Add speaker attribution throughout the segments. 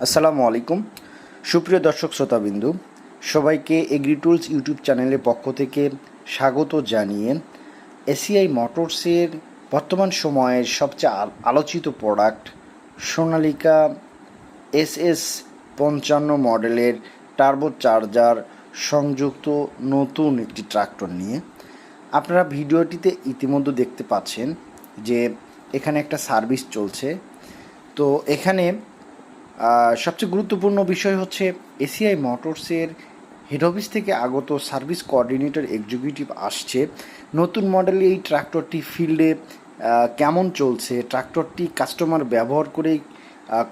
Speaker 1: আসসালামু আলাইকুম। সুপ্রিয় দর্শক শ্রোতাবিন্দু, সবাইকে এগ্রি টুলস ইউটিউব চ্যানেলের পক্ষ থেকে স্বাগত জানিয়ে এসিআই মোটরসের বর্তমান সময়ের সবচেয়ে আল- আলোচিত প্রোডাক্ট সোনালিকা এস এস পঞ্চান্ন মডেলের টার্বো চার্জার সংযুক্ত নতুন একটি ট্রাক্টর নিয়ে। আপনারা ভিডিওটিতে ইতিমধ্যে দেখতে পাচ্ছেন যে এখানে একটা সার্ভিস চলছে। তো এখানে সবচেয়ে গুরুত্বপূর্ণ বিষয় হচ্ছে এসিআই মোটরসের হেড অফিস থেকে আগত সার্ভিস কোঅর্ডিনেটর এক্সিকিউটিভ আসছে। নতুন মডেলে এই ট্রাক্টরটি ফিল্ডে কেমন চলছে? ট্রাক্টরটি কাস্টমার ব্যবহার করে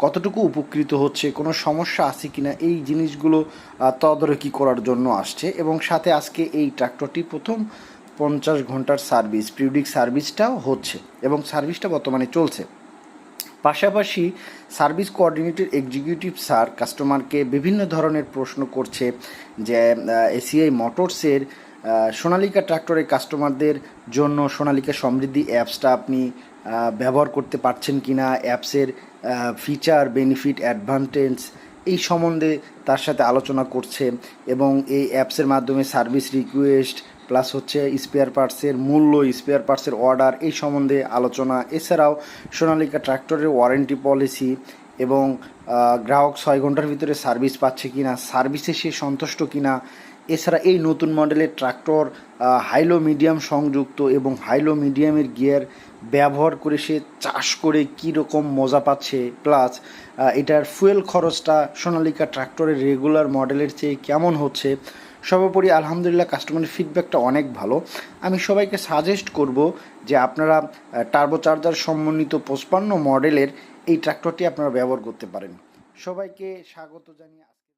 Speaker 1: কতটুকু উপকৃত হচ্ছে? কোনো সমস্যা আছে কিনা? এই জিনিসগুলো তদারকি করার জন্য আসছে এবং সাথে আজকে এই ট্রাক্টরটি প্রথম পঞ্চাশ ঘণ্টার সার্ভিস পিরিয়ডিক সার্ভিসটাও হচ্ছে এবং সার্ভিসটা বর্তমানে চলছে। পাশাপাশি সার্ভিস কোঅর্ডিনেটর এক্সিকিউটিভ স্যার, কাস্টমারকে বিভিন্ন ধরনের প্রশ্ন করছে যে এসিআই মোটরসের সোনালিকা ট্রাক্টরের কাস্টমারদের জন্য সোনালিকা সমৃদ্ধি অ্যাপসটা আপনি ব্যবহার করতে পারছেন কি না অ্যাপসের ফিচার বেনিফিট অ্যাডভান্টেজ এই সম্বন্ধে তার সাথে আলোচনা করছে এবং এই অ্যাপসের মাধ্যমে সার্ভিস রিকোয়েস্ট প্লাস হচ্ছে স্পেয়ার পার্টসের মূল্য স্পেয়ার পার্টসের অর্ডার এই সম্বন্ধে আলোচনা। এছাড়াও সোনালিকা ট্র্যাক্টরের ওয়ারেন্টি পলিসি এবং গ্রাহক ছয় ঘণ্টার ভিতরে সার্ভিস পাচ্ছে কিনা সার্ভিসে সে সন্তুষ্ট কিনা, এছাড়া এই নতুন মডেলের ট্রাক্টর হাইলো মিডিয়াম সংযুক্ত এবং হাইলো মিডিয়ামের গিয়ার ব্যবহার করে সে চাষ করে কী রকম মজা পাচ্ছে প্লাস এটার ফুয়েল খরচটা সোনালিকা ট্রাক্টরের রেগুলার মডেলের চেয়ে কেমন হচ্ছে সর্বোপরি আলহামদুলিল্লাহ কাস্টমারের ফিডব্যাকটা অনেক ভালো। আমি সবাইকে সাজেস্ট করব যে আপনারা টার্বো চার্জার সমন্বিত পঁচপান্ন মডেলের এই ট্র্যাক্টরটি আপনারা ব্যবহার করতে পারেন। সবাইকে স্বাগত জানিয়ে